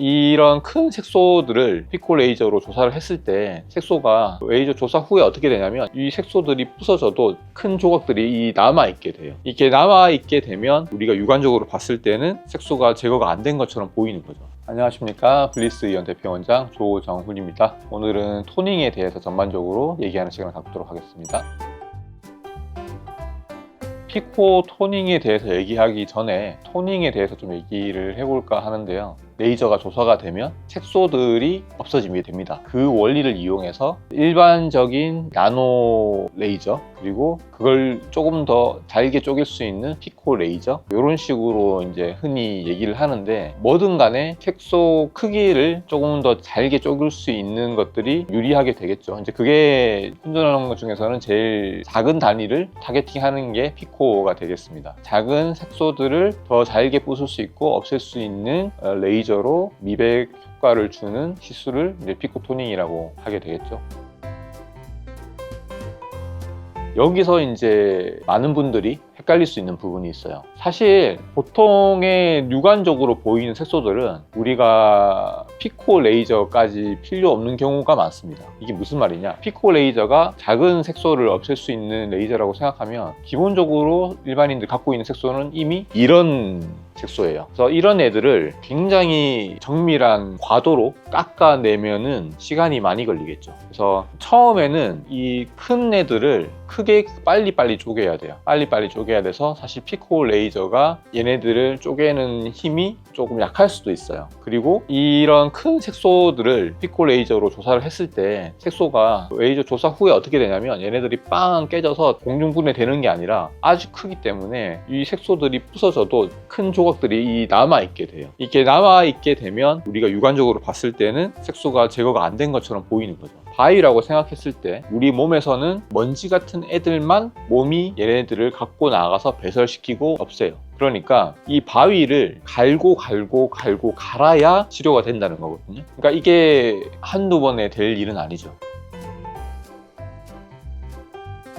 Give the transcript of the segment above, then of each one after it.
이런 큰 색소들을 피코 레이저로 조사를 했을 때 색소가 레이저 조사 후에 어떻게 되냐면 이 색소들이 부서져도 큰 조각들이 남아 있게 돼요. 이게 남아 있게 되면 우리가 육안적으로 봤을 때는 색소가 제거가 안 된 것처럼 보이는 거죠. 안녕하십니까 블리스 이연 대표원장 조정훈입니다. 오늘은 토닝에 대해서 전반적으로 얘기하는 시간을 갖도록 하겠습니다. 피코 토닝에 대해서 얘기하기 전에 토닝에 대해서 좀 얘기를 해볼까 하는데요. 레이저가 조사가 되면 색소들이 없어지게 됩니다. 그 원리를 이용해서 일반적인 나노 레이저 그리고 그걸 조금 더 잘게 쪼갤 수 있는 피코 레이저 이런 식으로 이제 흔히 얘기를 하는데 뭐든 간에 색소 크기를 조금 더 잘게 쪼갤 수 있는 것들이 유리하게 되겠죠. 이제 그게 훈련하는 것 중에서는 제일 작은 단위를 타겟팅하는 게 피코가 되겠습니다. 작은 색소들을 더 잘게 부술 수 있고 없앨 수 있는 어, 레이저로 미백 효과를 주는 시술을 이제 피코 토닝이라고 하게 되겠죠. 여기서 이제 많은 분들이 헷갈릴 수 있는 부분이 있어요. 사실 보통의 육안적으로 보이는 색소들은 우리가 피코 레이저까지 필요 없는 경우가 많습니다. 이게 무슨 말이냐? 피코 레이저가 작은 색소를 없앨 수 있는 레이저라고 생각하면 기본적으로 일반인들 갖고 있는 색소는 이미 이런 색소예요. 그래서 이런 애들을 굉장히 정밀한 과도로 깎아내면은 시간이 많이 걸리겠죠. 그래서 처음에는 이 큰 애들을 크게 빨리빨리 쪼개야 돼요. 빨리빨리 쪼개야 돼서 사실 피코 레이저 가 얘네들을 쪼개는 힘이 조금 약할 수도 있어요. 그리고 이런 큰 색소들을 피코 레이저로 조사를 했을 때 색소가 레이저 조사 후에 어떻게 되냐면 얘네들이 빵 깨져서 공중 분해 되는 게 아니라 아주 크기 때문에 이 색소들이 부서져도 큰 조각들이 남아 있게 돼요. 이게 남아 있게 되면 우리가 육안적으로 봤을 때는 색소가 제거가 안 된 것처럼 보이는 거죠. 바위라고 생각했을 때 우리 몸에서는 먼지 같은 애들만 몸이 얘네들을 갖고 나가서 배설시키고 없애요. 그러니까 이 바위를 갈고 갈고 갈고 갈아야 치료가 된다는 거거든요. 그러니까 이게 한두 번에 될 일은 아니죠.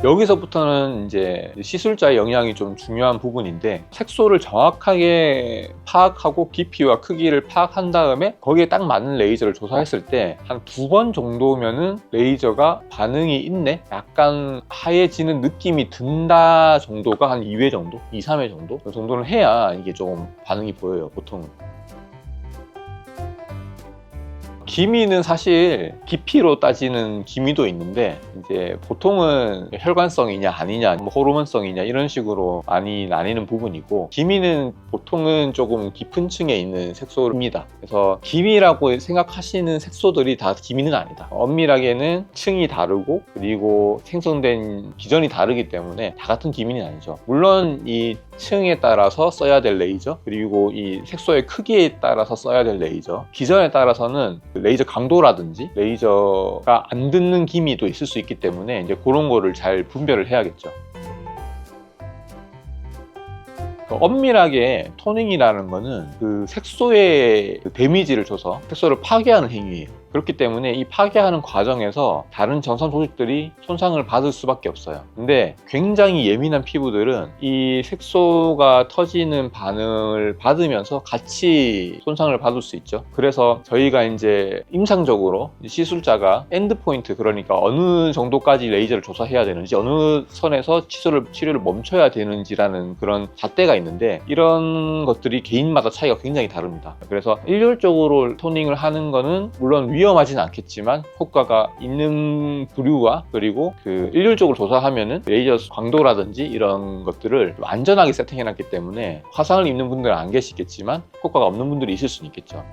여기서부터는 이제 시술자의 영향이 좀 중요한 부분인데 색소를 정확하게 파악하고 깊이와 크기를 파악한 다음에 거기에 딱 맞는 레이저를 조사했을 때 한 두 번 정도면은 레이저가 반응이 있네? 약간 하얘지는 느낌이 든다 정도가 한 2회 정도? 2, 3회 정도? 그 정도는 해야 이게 조금 반응이 보여요 보통은 기미는 사실 깊이로 따지는 기미도 있는데 이제 보통은 혈관성이냐 아니냐 뭐 호르몬성이냐 이런 식으로 많이 나뉘는 부분이고 기미는 보통은 조금 깊은 층에 있는 색소입니다. 그래서 기미라고 생각하시는 색소들이 다 기미는 아니다. 엄밀하게는 층이 다르고 그리고 생성된 기전이 다르기 때문에 다 같은 기미는 아니죠. 물론 이 층에 따라서 써야 될 레이저 그리고 이 색소의 크기에 따라서 써야 될 레이저 기전에 따라서는 레이저 강도라든지 레이저가 안 듣는 기미도 있을 수 있기 때문에 이제 그런 거를 잘 분별을 해야겠죠. 그 엄밀하게 토닝이라는 거는 그 색소의 그 데미지를 줘서 색소를 파괴하는 행위예요. 그렇기 때문에 이 파괴하는 과정에서 다른 전선 조직들이 손상을 받을 수밖에 없어요. 근데 굉장히 예민한 피부들은 이 색소가 터지는 반응을 받으면서 같이 손상을 받을 수 있죠. 그래서 저희가 이제 임상적으로 시술자가 엔드포인트 그러니까 어느 정도까지 레이저를 조사해야 되는지 어느 선에서 치료를, 치료를 멈춰야 되는지라는 그런 잣대가 있는데 이런 것들이 개인마다 차이가 굉장히 다릅니다. 그래서 일률적으로 토닝을 하는 거는 물론 위 험하진 않겠지만 효과가 있는 부류와 그리고 그 일률적으로 조사하면은 레이저 광도라든지 이런 것들을 안전하게 세팅해놨기 때문에 화상을 입는 분들은 안 계시겠지만 효과가 없는 분들이 있을 수는 있겠죠.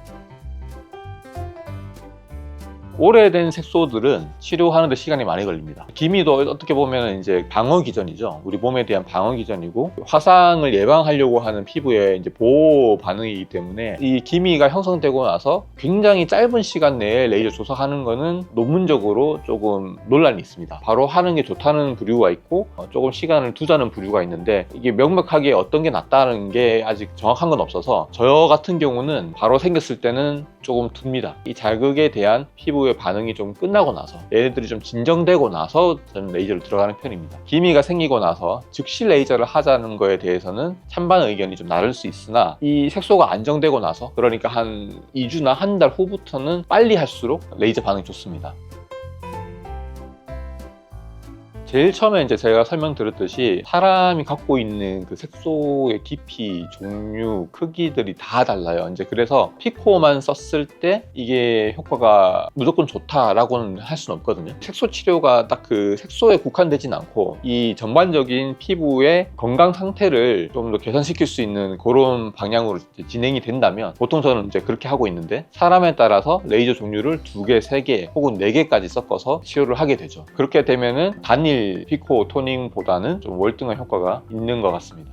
오래된 색소들은 치료하는데 시간이 많이 걸립니다. 기미도 어떻게 보면 이제 방어 기전이죠. 우리 몸에 대한 방어 기전이고 화상을 예방하려고 하는 피부의 이제 보호 반응이기 때문에 이 기미가 형성되고 나서 굉장히 짧은 시간 내에 레이저 조사하는 거는 논문적으로 조금 논란이 있습니다. 바로 하는 게 좋다는 부류가 있고 어, 조금 시간을 두자는 부류가 있는데 이게 명백하게 어떤 게 낫다는 게 아직 정확한 건 없어서 저 같은 경우는 바로 생겼을 때는 조금 둡니다. 이 자극에 대한 피부의 피부의 반응이 좀 끝나고 나서 얘네들이 좀 진정되고 나서 저는 레이저를 들어가는 편입니다. 기미가 생기고 나서 즉시 레이저를 하자는 거에 대해서는 찬반 의견이 좀 나를 수 있으나 이 색소가 안정되고 나서 그러니까 한 2주나 한 달 후부터는 빨리 할수록 레이저 반응이 좋습니다. 제일 처음에 이제 제가 설명드렸듯이 사람이 갖고 있는 그 색소의 깊이, 종류, 크기들이 다 달라요. 이제 그래서 피코만 썼을 때 이게 효과가 무조건 좋다라고는 할 수는 없거든요. 색소 치료가 딱 그 색소에 국한되진 않고 이 전반적인 피부의 건강 상태를 좀 더 개선시킬 수 있는 그런 방향으로 진행이 된다면 보통 저는 이제 그렇게 하고 있는데 사람에 따라서 레이저 종류를 두 개, 세 개 혹은 네 개까지 섞어서 치료를 하게 되죠. 그렇게 되면은 단일 피코 토닝보다는 좀 월등한 효과가 있는 것 같습니다.